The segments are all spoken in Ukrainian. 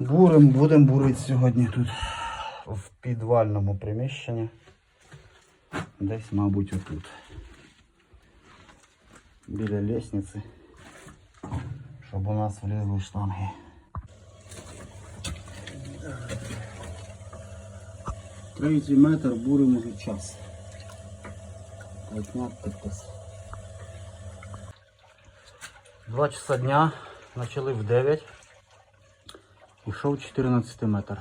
Бурим, будемо бурити сьогодні тут в підвальному приміщенні. Десь, мабуть, отут. Біля лестниці, щоб у нас влізли штанги. Третій метр буримо вже час. Підпис. Два часа дня, почали в 9. Ішов 14 метр.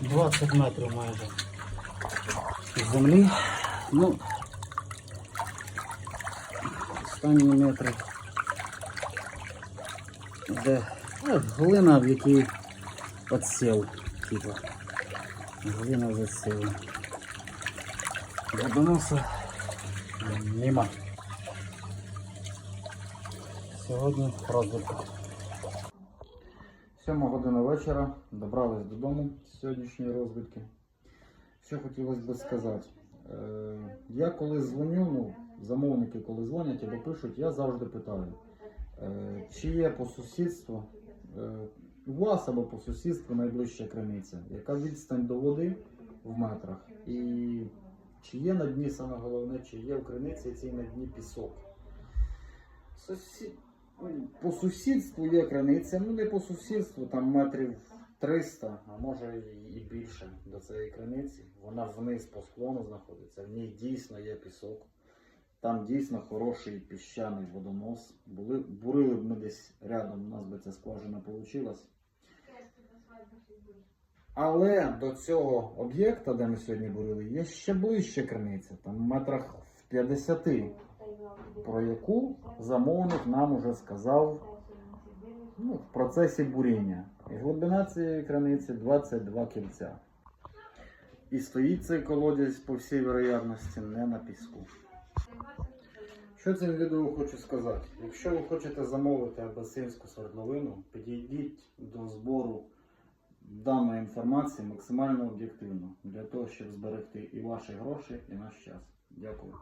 20 метрів майже з землі. Ну, останні метри. Де ну, глина, в якій підсів, типа. Глина засіла. Водоноса нема. Сьогодні розвитку. Сьома година вечора. Добрались додому з сьогоднішньої розвідки. Що хотілося би сказати. Е, я коли дзвоню, ну, замовники коли дзвонять або пишуть, я завжди питаю, е, чи є по сусідству е, у вас або по сусідству найближча криниця, яка відстань до води в метрах, і чи є на дні саме головне, чи є в криниці цій на дні пісок. Сусі... По сусідству є криниця, ну не по сусідству, там метрів 300, а може і більше до цієї криниці. Вона вниз по склону знаходиться, в ній дійсно є пісок. Там дійсно хороший піщаний водонос. Були, бурили б ми десь рядом, у нас би ця скважина вийшла. Але до цього об'єкта, де ми сьогодні бурили, є ще ближче криниця, там в метрах в 50, про яку замовник нам уже сказав ну, в процесі буріння. І глибина цієї криниці 22 кільця. І стоїть цей колодязь, по всій вероятності, не на піску. Що цим відео хочу сказати? Якщо ви хочете замовити абасинську свердловину, підійдіть до збору даної інформації максимально об'єктивно для того, щоб зберегти і ваші гроші, і наш час. Дякую.